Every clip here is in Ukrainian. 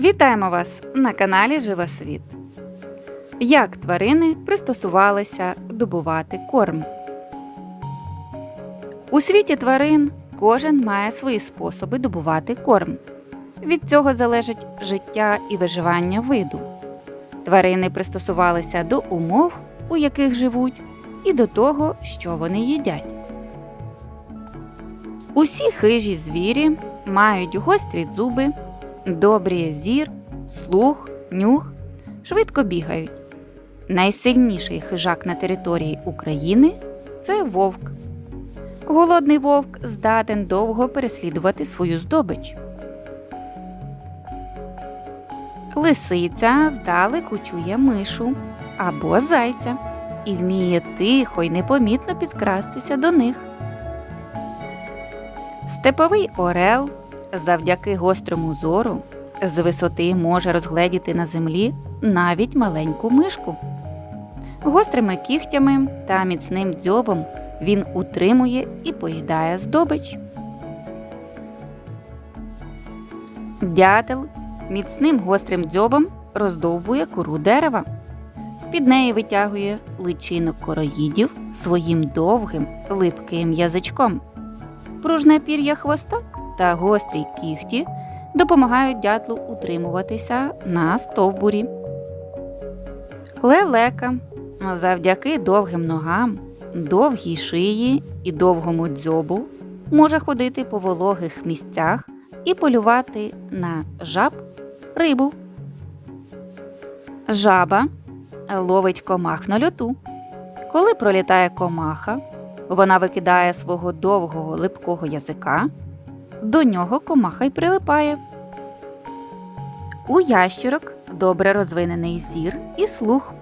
Вітаємо вас на каналі Живосвіт. Як тварини пристосувалися добувати корм? У світі тварин кожен має свої способи добувати корм. Від цього залежить життя і виживання виду. Тварини пристосувалися до умов, у яких живуть, і до того, що вони їдять. Усі хижі звірі мають гострі зуби, добрий зір, слух, нюх, швидко бігають. Найсильніший хижак на території України це вовк. Голодний вовк здатен довго переслідувати свою здобич. Лисиця здалеку чує мишу або зайця і вміє тихо й непомітно підкрастися до них. Степовий орел завдяки гострому зору з висоти може розгледіти на землі навіть маленьку мишку. Гострими кігтями та міцним дзьобом він утримує і поїдає здобич. Дятел міцним гострим дзьобом роздовбує кору дерева. З-під неї витягує личинок короїдів своїм довгим липким язичком. Пружне пір'я хвоста та гострі кігті допомагають дятлу утримуватися на стовбурі. Лелека завдяки довгим ногам, довгій шиї і довгому дзьобу може ходити по вологих місцях і полювати на жаб рибу. Жаба ловить комах на льоту. Коли пролітає комаха, вона викидає свого довгого липкого язика, до нього комаха й прилипає. У ящерок добре розвинений зір і слух,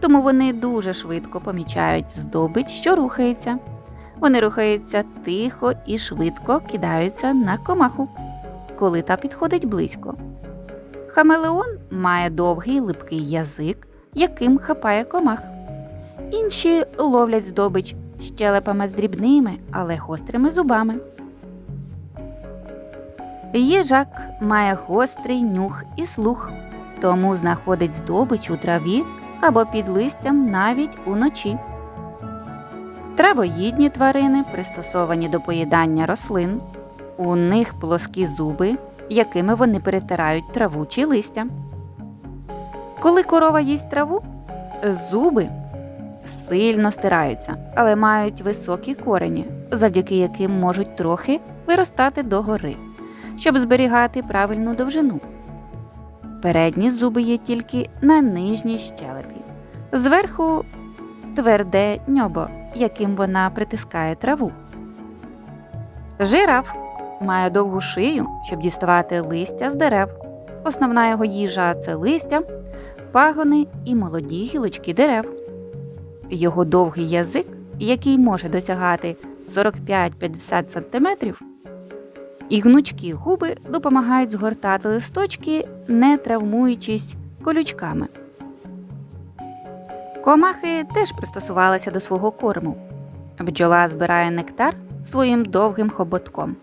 тому вони дуже швидко помічають здобич, що рухається. Вони рухаються тихо і швидко кидаються на комаху, коли та підходить близько. Хамелеон має довгий липкий язик, яким хапає комах. Інші ловлять здобич щелепами з дрібними, але гострими зубами. Їжак має гострий нюх і слух, тому знаходить здобич у траві або під листям навіть уночі. Травоїдні тварини пристосовані до поїдання рослин. У них плоскі зуби, якими вони перетирають траву чи листя. Коли корова їсть траву, зуби сильно стираються, але мають високі корені, завдяки яким можуть трохи виростати догори, щоб зберігати правильну довжину. Передні зуби є тільки на нижній щелепі. Зверху тверде ньобо, яким вона притискає траву. Жираф має довгу шию, щоб діставати листя з дерев. Основна його їжа це листя, пагони і молоді гілочки дерев. Його довгий язик, який може досягати 45-50 см, і гнучкі губи допомагають згортати листочки, не травмуючись колючками. Комахи теж пристосувалися до свого корму. Бджола збирає нектар своїм довгим хоботком,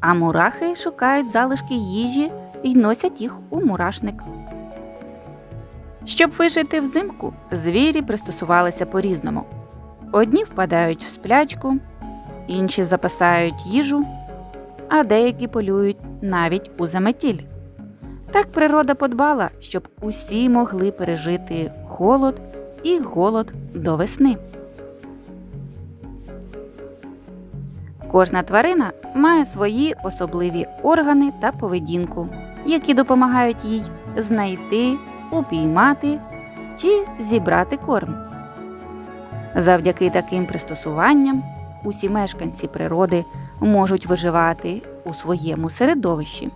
а мурахи шукають залишки їжі і носять їх у мурашник. Щоб вижити взимку, звірі пристосувалися по-різному. Одні впадають в сплячку, інші запасають їжу, а деякі полюють навіть у заметіль. Так природа подбала, щоб усі могли пережити холод і голод до весни. Кожна тварина має свої особливі органи та поведінку, які допомагають їй знайти, упіймати чи зібрати корм. Завдяки таким пристосуванням усі мешканці природи можуть виживати у своєму середовищі.